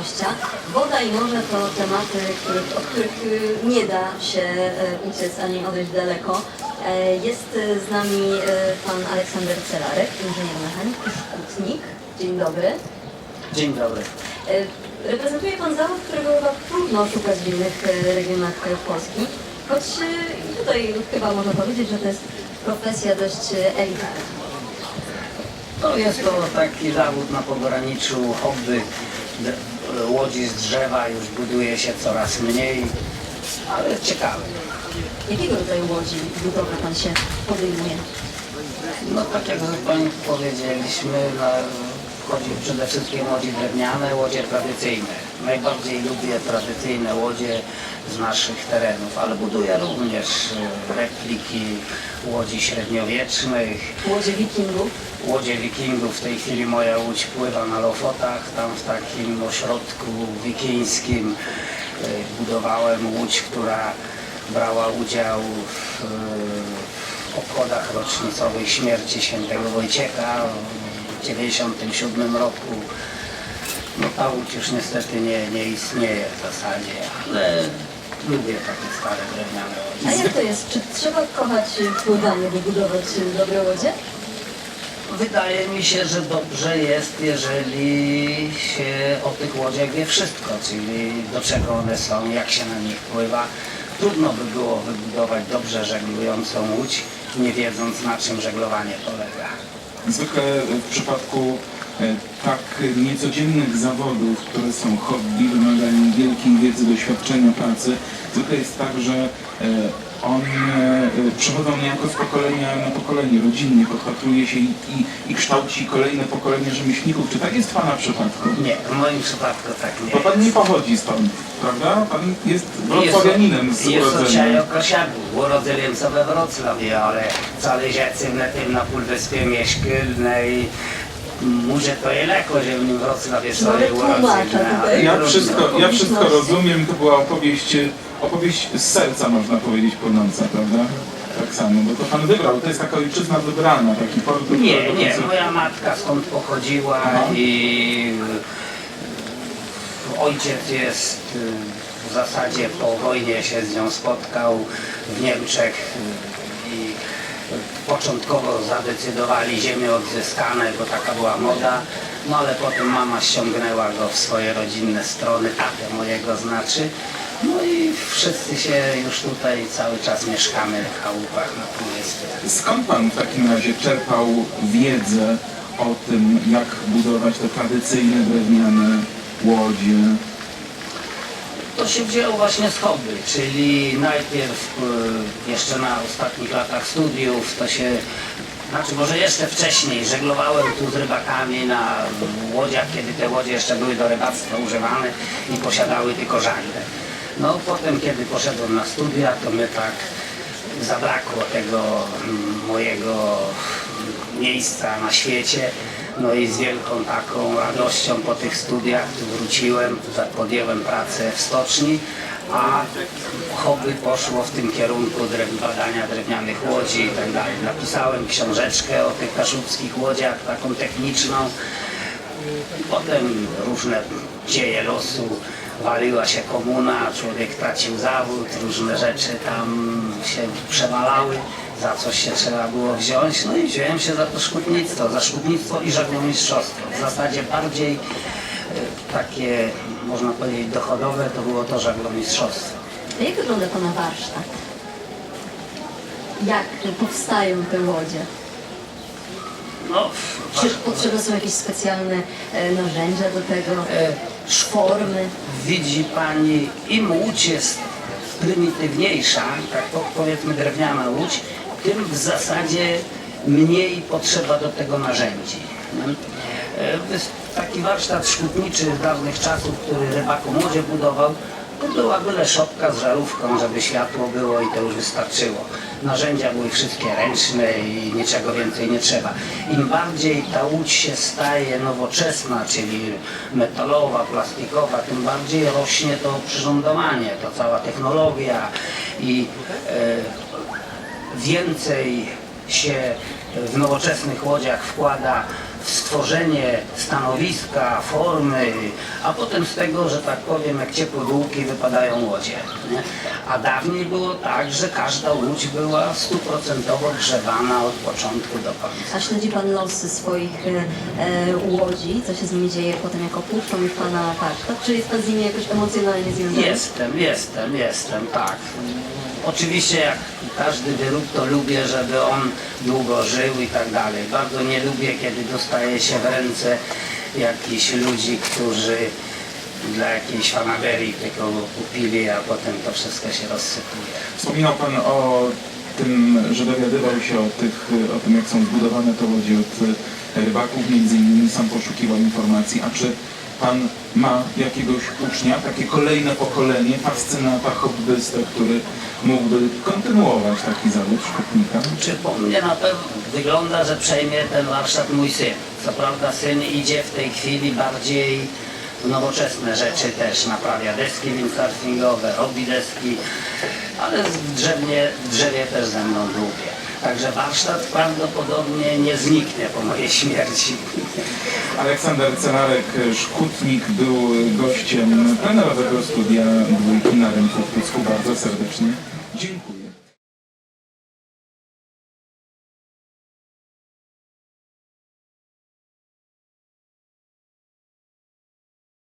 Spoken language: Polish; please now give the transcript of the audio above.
gościa. Woda i morze to tematy, których, od których y, nie da się e, uciec ani odejść daleko. E, Jest e, z nami pan Aleksander Celarek, inżynier mechanik i. Dzień dobry. Dzień dobry. E, Reprezentuje Pan zawód, którego chyba trudno szukać w innych regionach Polski, choć tutaj chyba można powiedzieć, że to jest profesja dość elitarna. To jest to taki zawód na pograniczu hobby. Łodzi z drzewa już buduje się coraz mniej, ale ciekawe. Jakiego rodzaju łodzi budowy Pan się podejmuje? No tak jak Pani powiedzieliśmy, no, chodzi przede wszystkim o łodzi drewniane, łodzie tradycyjne. Najbardziej lubię tradycyjne łodzie z naszych terenów, ale buduję również e, repliki łodzi średniowiecznych, Łodzie wikingów? łodzie wikingów. W tej chwili moja łódź pływa na Lofotach, tam w takim ośrodku wikińskim e, budowałem łódź, która brała udział w, e, w obchodach rocznicowych śmierci świętego Wojciecha w 1997 roku. No ta łódź już niestety nie, nie istnieje w zasadzie, ale lubię takie stare drewniane A jak to jest? Czy trzeba kochać pływanie, by budować dobre łodzie? Wydaje mi się, że dobrze jest, jeżeli się o tych łodziach wie wszystko, czyli do czego one są, jak się na nich pływa. Trudno by było wybudować dobrze żeglującą łódź, nie wiedząc na czym żeglowanie polega. Zwykle w przypadku e, tak niecodziennych zawodów, które są hobby, wymagają wielkiej wiedzy, doświadczenia pracy, zwykle jest tak, że one e, przechodzą niejako z pokolenia na pokolenie, rodzinnie podpatruje się i, i, i kształci kolejne pokolenie rzemieślników. Czy tak jest w Pana przypadku? Nie, w moim przypadku tak nie Bo Pan nie jest. pochodzi stąd, prawda? Pan jest wrocławianinem z Jest urodzenia. dzisiaj Kosiaku, urodziłem się we Wrocławiu, ale całe życie na tym na Półwyspie mieszkalnej. Może to je leko, że w ale sobie urodziłem. Ja wszystko, ja wszystko rozumiem, to była opowieść, opowieść z serca można powiedzieć płynąca, prawda? Tak samo, bo to pan wybrał, to jest taka ojczyzna wybrana, taki port, do Nie, którego nie, moja matka stąd pochodziła Aha. i y, ojciec jest y, w zasadzie po wojnie się z nią spotkał w Niemczech y, i początkowo zadecydowali ziemię odzyskane, bo taka była moda, no ale potem mama ściągnęła go w swoje rodzinne strony, tatę mojego znaczy, wszyscy się już tutaj cały czas mieszkamy w chałupach na Półwyspie. Skąd pan w takim razie czerpał wiedzę o tym, jak budować te tradycyjne drewniane łodzie? To się wzięło właśnie z hobby, czyli najpierw e, jeszcze na ostatnich latach studiów to się, znaczy może jeszcze wcześniej żeglowałem tu z rybakami na łodziach, kiedy te łodzie jeszcze były do rybactwa używane i posiadały tylko żagle. No potem kiedy poszedłem na studia, to my tak zabrakło tego mm, mojego miejsca na świecie. No i z wielką taką radością po tych studiach tu wróciłem, za- podjęłem pracę w stoczni, a hobby poszło w tym kierunku badania drewnianych łodzi i tak dalej. Napisałem książeczkę o tych kaszubskich łodziach, taką techniczną. Potem różne dzieje losu, waliła się komuna, człowiek tracił zawód, różne rzeczy tam się przewalały, za coś się trzeba było wziąć, no i wziąłem się za to szkutnictwo, za szkutnictwo i żeglomistrzostwo. W zasadzie bardziej e, takie, można powiedzieć, dochodowe to było to żeglomistrzostwo. A jak wygląda Pana warsztat? Jak powstają te łodzie? No, Czy potrzebne są jakieś specjalne e, narzędzia do tego? e, Formy? Widzi Pani, im łódź jest prymitywniejsza, tak po- powiedzmy drewniana łódź, tym w zasadzie mniej potrzeba do tego narzędzi. E, Taki warsztat szkutniczy z dawnych czasów, który rybakom łodzie budował, to była byle szopka z żarówką, żeby światło było i to już wystarczyło. Narzędzia były wszystkie ręczne i niczego więcej nie trzeba. Im bardziej ta łódź się staje nowoczesna, czyli metalowa, plastikowa, tym bardziej rośnie to przyrządowanie, to cała technologia i e, więcej się w nowoczesnych łodziach wkłada w stworzenie stanowiska, formy, a potem z tego, że tak powiem, jak ciepłe bułki wypadają łodzie. Nie? A dawniej było tak, że każda łódź była stuprocentowo grzebana od początku do końca. A śledzi Pan losy swoich e, e, łodzi, co się z nimi dzieje potem jako puszczą już Pana warsztat? Czy jest Pan z nimi jakoś emocjonalnie związany? Jestem, jestem, jestem, tak. Oczywiście jak każdy wyrób, to lubię, żeby on długo żył i tak dalej. Bardzo nie lubię, kiedy dostaje się w ręce jakichś ludzi, którzy dla jakiejś fanaberii tylko kupili, a potem to wszystko się rozsypuje. Wspominał Pan o tym, że dowiadywał się o, tych, o tym, jak są zbudowane te łodzie od rybaków, między innymi sam poszukiwał informacji. A czy Pan ma jakiegoś ucznia, takie kolejne pokolenie, fascynata, hobbystę, który mógłby kontynuować taki zawód szkutnika? Czy po mnie na pewno wygląda, że przejmie ten warsztat mój syn. Co prawda syn idzie w tej chwili bardziej w nowoczesne rzeczy też, naprawia deski windsurfingowe, robi deski, ale drzewnie, drzewie też ze mną dłubie. Także warsztat prawdopodobnie nie zniknie po mojej śmierci. Aleksander Celarek, szkutnik, był gościem plenerowego studia dwójki na rynku w Płocku. Bardzo serdecznie dziękuję.